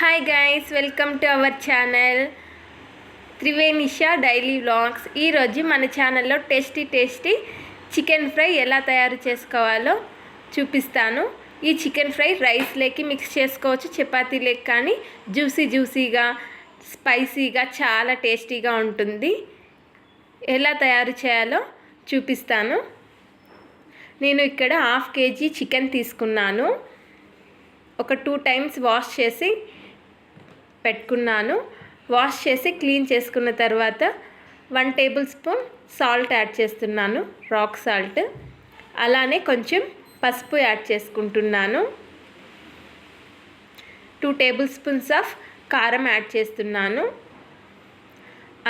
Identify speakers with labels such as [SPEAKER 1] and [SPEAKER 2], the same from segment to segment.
[SPEAKER 1] Hi guys welcome to our channel Trivenisha daily vlogs ఈరోజు మన ఛానల్లో టేస్టీ టేస్టీ చికెన్ ఫ్రై ఎలా తయారు చేసుకోవాలో చూపిస్తాను. ఈ చికెన్ ఫ్రై రైస్ లేకి మిక్స్ చేసుకోవచ్చు చపాతీ కానీ జ్యూసీ జ్యూసీగా స్పైసీగా చాలా టేస్టీగా ఉంటుంది. ఎలా తయారు చేయాలో చూపిస్తాను. నేను ఇక్కడ హాఫ్ కేజీ చికెన్ తీసుకున్నాను. ఒక టూ టైమ్స్ వాష్ చేసి పెట్టుకున్నాను. వాష్ చేసి క్లీన్ చేసుకున్న తర్వాత one tablespoon salt add చేస్తున్నాను రాక్ సాల్ట్. అలానే కొంచెం పసుపు యాడ్ చేసుకుంటున్నాను. టూ టేబుల్ స్పూన్స్ ఆఫ్ కారం యాడ్ చేస్తున్నాను.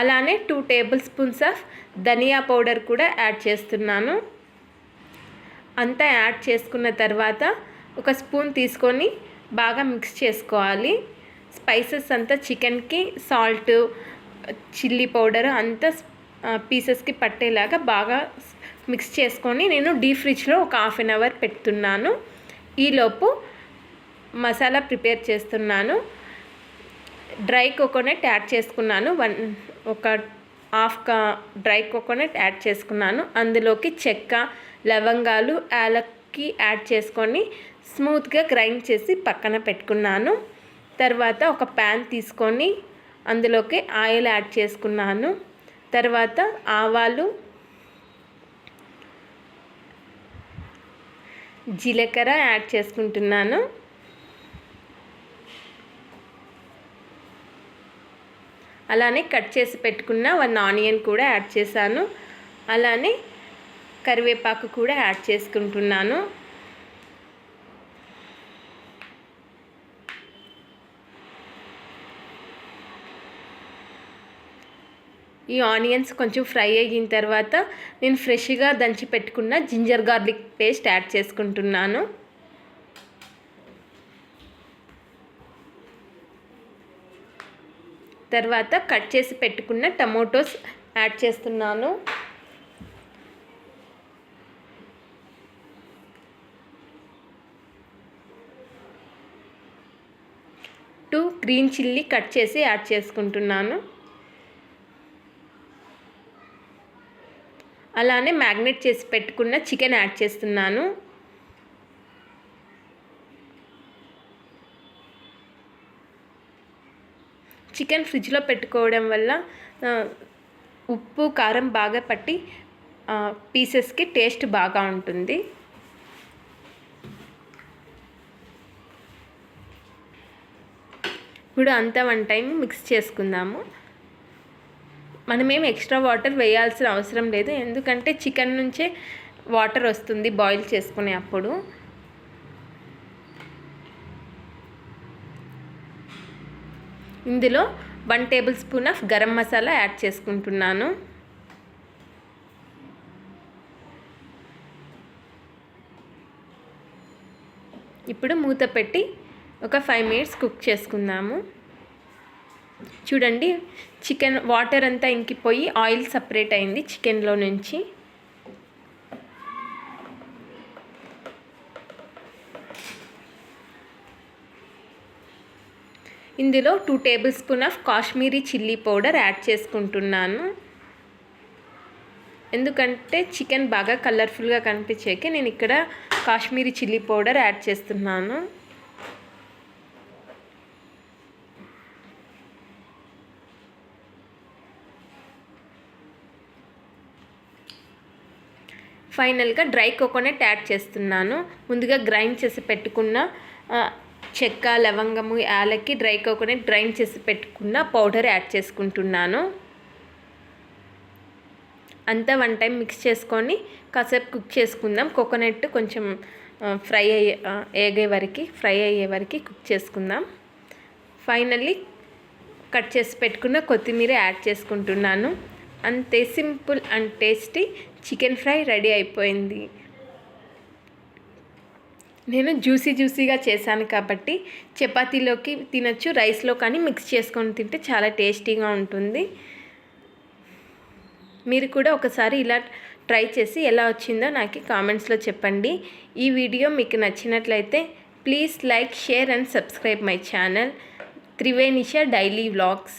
[SPEAKER 1] అలానే two tablespoons of dhania powder కూడా యాడ్ చేస్తున్నాను. అంతా యాడ్ చేసుకున్న తర్వాత ఒక స్పూన్ తీసుకొని బాగా మిక్స్ చేసుకోవాలి. స్పైసెస్ అంతా చికెన్కి సాల్ట్ చిల్లీ పౌడర్ అంతా పీసెస్కి పట్టేలాగా బాగా మిక్స్ చేసుకొని నేను డీప్ ఫ్రిడ్జ్లో ఒక హాఫ్ అన్ అవర్ పెడుతున్నాను. ఈలోపు మసాలా ప్రిపేర్ చేస్తున్నాను. డ్రై కోకోనట్ యాడ్ చేసుకున్నాను. వన్ ఒక హాఫ్ కా డ్రై కోకోనట్ యాడ్ చేసుకున్నాను. అందులోకి చెక్క లవంగాలు యాలక్కి యాడ్ చేసుకొని స్మూత్గా గ్రైండ్ చేసి పక్కన పెట్టుకున్నాను. తర్వాత ఒక ప్యాన్ తీసుకొని అందులోకి ఆయిల్ యాడ్ చేసుకున్నాను. తర్వాత ఆవాలు జీలకర్ర యాడ్ చేసుకుంటున్నాను. అలానే కట్ చేసి పెట్టుకున్న వన్ ఆనియన్ కూడా యాడ్ చేశాను. అలానే కరివేపాకు కూడా యాడ్ చేసుకుంటున్నాను. ఈ ఆనియన్స్ కొంచెం ఫ్రై అయిన తర్వాత నేను ఫ్రెష్గా దంచి పెట్టుకున్న జింజర్ గార్లిక్ పేస్ట్ యాడ్ చేసుకుంటున్నాను. తర్వాత కట్ చేసి పెట్టుకున్న టమోటోస్ యాడ్ చేస్తున్నాను. టూ గ్రీన్ చిల్లీ కట్ చేసి యాడ్ చేసుకుంటున్నాను. అలానే మ్యాగ్నెట్ చేసి పెట్టుకున్న చికెన్ యాడ్ చేస్తున్నాను. చికెన్ ఫ్రిడ్జ్లో పెట్టుకోవడం వల్ల ఉప్పు కారం బాగా పట్టి పీసెస్కి టేస్ట్ బాగా ఉంటుంది. ఇప్పుడు అంతా వన్ టైం మిక్స్ చేసుకుందాము. మనమేం ఎక్స్ట్రా వాటర్ వేయాల్సిన అవసరం లేదు. ఎందుకంటే చికెన్ నుంచే వాటర్ వస్తుంది బాయిల్ చేసుకునే అప్పుడు. ఇందులో one tablespoon of garam masala add చేసుకుంటున్నాను. ఇప్పుడు మూత పెట్టి ఒక ఫైవ్ మినిట్స్ కుక్ చేసుకుందాము. చూడండి చికెన్ వాటర్ అంతా ఇంకిపోయి ఆయిల్ సపరేట్ అయింది చికెన్లో నుంచి. ఇందులో two tablespoon of Kashmiri chilli powder add చేసుకుంటున్నాను. ఎందుకంటే చికెన్ బాగా కలర్ఫుల్గా కనిపించేకి నేను ఇక్కడ కాశ్మీరీ చిల్లీ పౌడర్ యాడ్ చేస్తున్నాను. ఫైనల్గా డ్రై కోకోనట్ యాడ్ చేస్తున్నాను. ముందుగా గ్రైండ్ చేసి పెట్టుకున్న చెక్క లవంగము యాలకి డ్రై కోకోనట్ గ్రైండ్ చేసి పెట్టుకున్న పౌడర్ యాడ్ చేసుకుంటున్నాను. అంతా వన్ టైం మిక్స్ చేసుకొని కాసేపు కుక్ చేసుకుందాం. కోకోనట్ కొంచెం ఫ్రై అయ్యే ఏగే వరకు ఫ్రై అయ్యే వరకు కుక్ చేసుకుందాం. ఫైనల్లీ కట్ చేసి పెట్టుకున్న కొత్తిమీర యాడ్ చేసుకుంటున్నాను. అంతే simple and tasty chicken fry ready అయిపోయింది. నేను జ్యూసీ జ్యూసీగా చేశాను కాబట్టి చపాతీలోకి తినచ్చు రైస్లో కానీ మిక్స్ చేసుకొని తింటే చాలా టేస్టీగా ఉంటుంది. మీరు కూడా ఒకసారి ఇలా ట్రై చేసి ఎలా వచ్చిందో నాకు కామెంట్స్లో చెప్పండి. ఈ వీడియో మీకు నచ్చినట్లయితే please like share and subscribe my channel. Trivenisha daily vlogs.